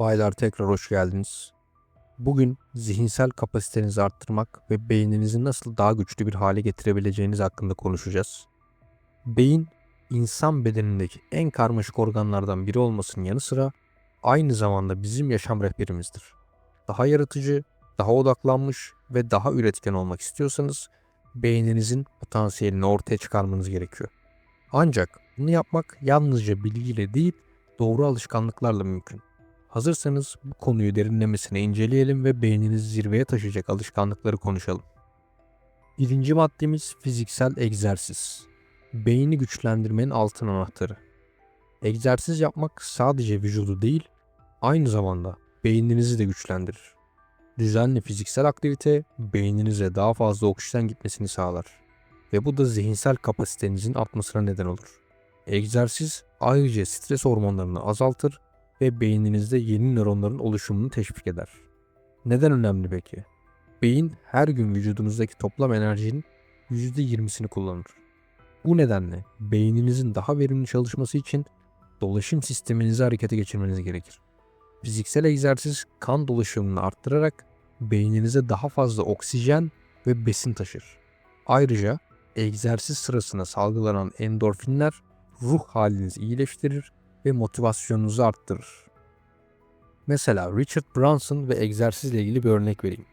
Baylar tekrar hoş geldiniz. Bugün zihinsel kapasitenizi arttırmak ve beyninizi nasıl daha güçlü bir hale getirebileceğiniz hakkında konuşacağız. Beyin, insan bedenindeki en karmaşık organlardan biri olmasının yanı sıra aynı zamanda bizim yaşam rehberimizdir. Daha yaratıcı, daha odaklanmış ve daha üretken olmak istiyorsanız beyninizin potansiyelini ortaya çıkarmanız gerekiyor. Ancak bunu yapmak yalnızca bilgiyle değil, doğru alışkanlıklarla mümkün. Hazırsanız bu konuyu derinlemesine inceleyelim ve beyninizi zirveye taşıyacak alışkanlıkları konuşalım. Birinci maddemiz fiziksel egzersiz. Beyni güçlendirmenin altın anahtarı. Egzersiz yapmak sadece vücudu değil, aynı zamanda beyninizi de güçlendirir. Düzenli fiziksel aktivite beyninize daha fazla oksijen gitmesini sağlar ve bu da zihinsel kapasitenizin artmasına neden olur. Egzersiz ayrıca stres hormonlarını azaltır ve beyninizde yeni nöronların oluşumunu teşvik eder. Neden önemli peki? Beyin her gün vücudunuzdaki toplam enerjinin %20'sini kullanır. Bu nedenle beyninizin daha verimli çalışması için dolaşım sisteminizi harekete geçirmeniz gerekir. Fiziksel egzersiz kan dolaşımını arttırarak beyninize daha fazla oksijen ve besin taşır. Ayrıca egzersiz sırasında salgılanan endorfinler ruh halinizi iyileştirir ve motivasyonunuzu arttırır. Mesela Richard Branson ve egzersizle ilgili bir örnek vereyim.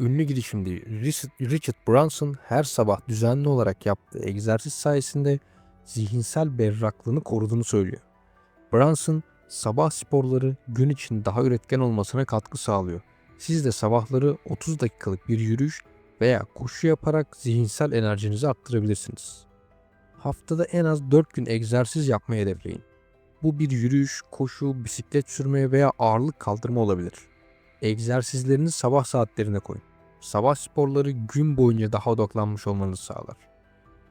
Ünlü girişimci Richard Branson her sabah düzenli olarak yaptığı egzersiz sayesinde zihinsel berraklığını koruduğunu söylüyor. Branson, sabah sporları gün için daha üretken olmasına katkı sağlıyor. Siz de sabahları 30 dakikalık bir yürüyüş veya koşu yaparak zihinsel enerjinizi arttırabilirsiniz. Haftada en az 4 gün egzersiz yapmayı hedefleyin. Bu bir yürüyüş, koşu, bisiklet sürme veya ağırlık kaldırma olabilir. Egzersizlerinizi sabah saatlerine koyun. Sabah sporları gün boyunca daha odaklanmış olmanızı sağlar.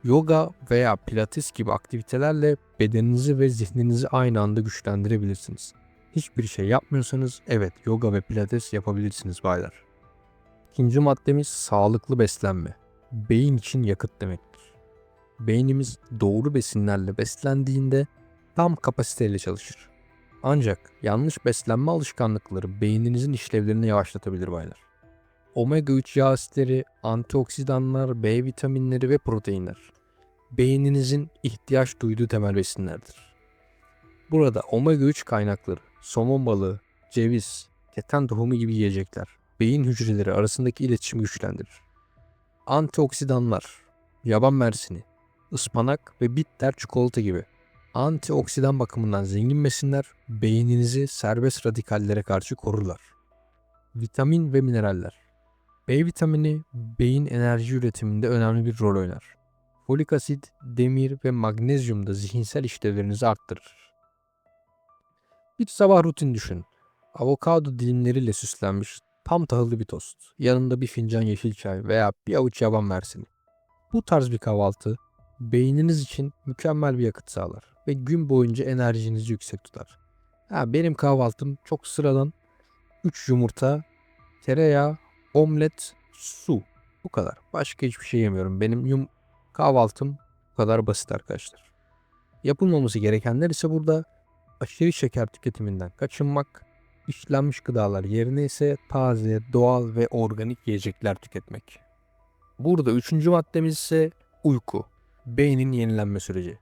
Yoga veya pilates gibi aktivitelerle bedeninizi ve zihninizi aynı anda güçlendirebilirsiniz. Hiçbir şey yapmıyorsanız evet yoga ve pilates yapabilirsiniz baylar. İkinci maddemiz sağlıklı beslenme. Beyin için yakıt demektir. Beynimiz doğru besinlerle beslendiğinde tam kapasiteyle çalışır. Ancak yanlış beslenme alışkanlıkları beyninizin işlevlerini yavaşlatabilir baylar. Omega 3 yağ asitleri, antioksidanlar, B vitaminleri ve proteinler beyninizin ihtiyaç duyduğu temel besinlerdir. Burada omega 3 kaynakları, somon balığı, ceviz, keten tohumu gibi yiyecekler beyin hücreleri arasındaki iletişimi güçlendirir. Antioksidanlar, yaban mersini, ıspanak ve bitter çikolata gibi antioksidan bakımından zengin besinler beyninizi serbest radikallere karşı korurlar. Vitamin ve mineraller. B vitamini beyin enerji üretiminde önemli bir rol oynar. Folik asit, demir ve magnezyum da zihinsel işlevlerinizi arttırır. Bir sabah rutin düşün. Avokado dilimleriyle süslenmiş tam tahıllı bir tost, yanında bir fincan yeşil çay veya bir avuç yaban mersini. Bu tarz bir kahvaltı beyniniz için mükemmel bir yakıt sağlar ve gün boyunca enerjinizi yüksek tutar. Ha, benim kahvaltım çok sıradan 3 yumurta, tereyağı, omlet, su. Bu kadar. Başka hiçbir şey yemiyorum. Benim yum kahvaltım bu kadar basit arkadaşlar. Yapılmaması gerekenler ise burada aşırı şeker tüketiminden kaçınmak, işlenmiş gıdalar yerine ise taze, doğal ve organik yiyecekler tüketmek. Burada üçüncü maddemiz ise uyku. Beynin yenilenme süreci.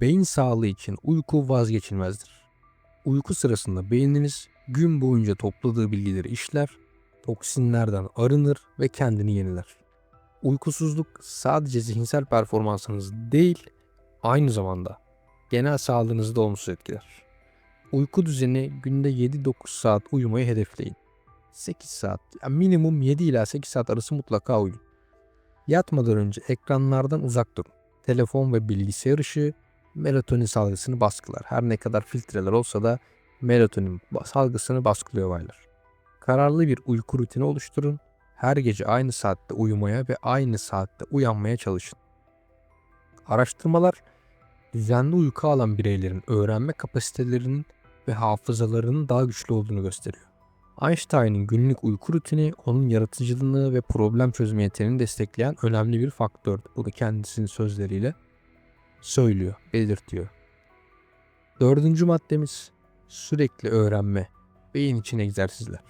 Beyin sağlığı için uyku vazgeçilmezdir. Uyku sırasında beyniniz gün boyunca topladığı bilgileri işler, toksinlerden arınır ve kendini yeniler. Uykusuzluk sadece zihinsel performansınız değil, aynı zamanda genel sağlığınızı da olumsuz etkiler. Uyku düzeni günde 7-9 saat uyumayı hedefleyin. 8 saat, yani minimum 7 ila 8 saat arası mutlaka uyuyun. Yatmadan önce ekranlardan uzak durun. Telefon ve bilgisayar ışığı melatonin salgısını baskılar. Her ne kadar filtreler olsa da melatonin salgısını baskılıyor baylar. Kararlı bir uyku rutini oluşturun. Her gece aynı saatte uyumaya ve aynı saatte uyanmaya çalışın. Araştırmalar düzenli uyku alan bireylerin öğrenme kapasitelerinin ve hafızalarının daha güçlü olduğunu gösteriyor. Einstein'ın günlük uyku rutini onun yaratıcılığını ve problem çözme yeteneğini destekleyen önemli bir faktör. Bunu kendisinin sözleriyle söylüyor, belirtiyor. Dördüncü maddemiz sürekli öğrenme. beyin için egzersizler.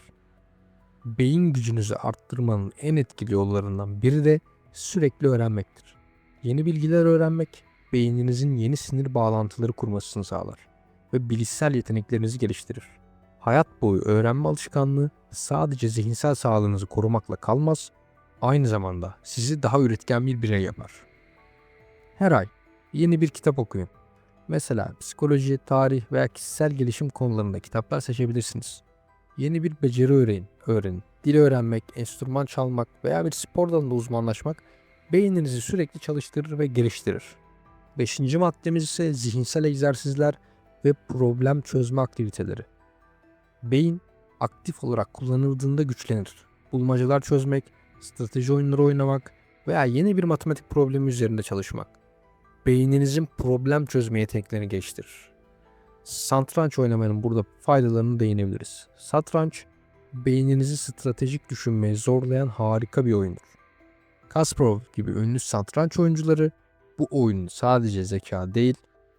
Beyin gücünüzü arttırmanın en etkili yollarından biri de sürekli öğrenmektir. Yeni bilgiler öğrenmek, beyninizin yeni sinir bağlantıları kurmasını sağlar ve bilişsel yeteneklerinizi geliştirir. Hayat boyu öğrenme alışkanlığı sadece zihinsel sağlığınızı korumakla kalmaz, aynı zamanda sizi daha üretken bir birey yapar. Her ay yeni bir kitap okuyun. Mesela psikoloji, tarih veya kişisel gelişim konularında kitaplar seçebilirsiniz. Yeni bir beceri öğrenin, öğrenin. Dil öğrenmek, enstrüman çalmak veya bir spor dalında uzmanlaşmak beyninizi sürekli çalıştırır ve geliştirir. Beşinci maddemiz ise zihinsel egzersizler ve problem çözme aktiviteleri. Beyin aktif olarak kullanıldığında güçlenir. Bulmacalar çözmek, strateji oyunları oynamak veya yeni bir matematik problemi üzerinde çalışmak. Beyninizin problem çözme yeteneklerini geliştirir. Satranç oynamanın burada faydalarını değinebiliriz. Satranç, beyninizi stratejik düşünmeye zorlayan harika bir oyundur. Kasparov gibi ünlü satranç oyuncuları bu oyunun sadece zeka değil,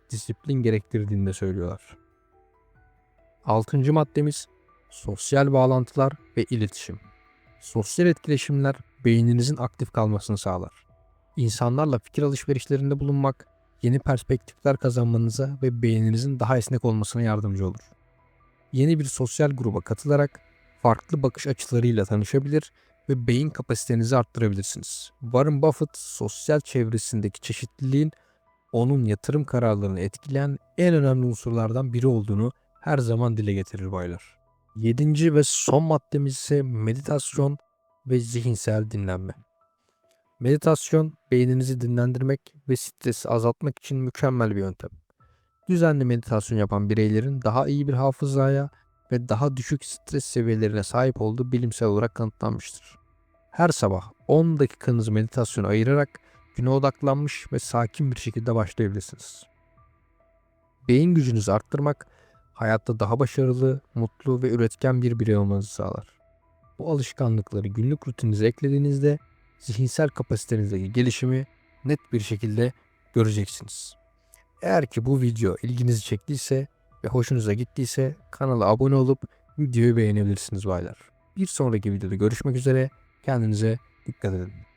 disiplin gerektirdiğini de söylüyorlar. Altıncı maddemiz sosyal bağlantılar ve iletişim. Sosyal etkileşimler beyninizin aktif kalmasını sağlar. İnsanlarla fikir alışverişlerinde bulunmak, yeni perspektifler kazanmanıza ve beyninizin daha esnek olmasına yardımcı olur. Yeni bir sosyal gruba katılarak farklı bakış açılarıyla tanışabilir ve beyin kapasitenizi arttırabilirsiniz. Warren Buffett sosyal çevresindeki çeşitliliğin onun yatırım kararlarını etkileyen en önemli unsurlardan biri olduğunu her zaman dile getirir baylar. Yedinci ve son maddemiz ise meditasyon ve zihinsel dinlenme. Meditasyon beyninizi dinlendirmek ve stresi azaltmak için mükemmel bir yöntem. Düzenli meditasyon yapan bireylerin daha iyi bir hafızaya ve daha düşük stres seviyelerine sahip olduğu bilimsel olarak kanıtlanmıştır. Her sabah 10 dakikanızı meditasyona ayırarak güne odaklanmış ve sakin bir şekilde başlayabilirsiniz. Beyin gücünüzü arttırmak, hayatta daha başarılı, mutlu ve üretken bir birey olmanızı sağlar. Bu alışkanlıkları günlük rutininize eklediğinizde zihinsel kapasitenizdeki gelişimi net bir şekilde göreceksiniz. Eğer ki bu video ilginizi çektiyse ve hoşunuza gittiyse kanala abone olup videoyu beğenebilirsiniz baylar. Bir sonraki videoda görüşmek üzere. Kendinize dikkat edin.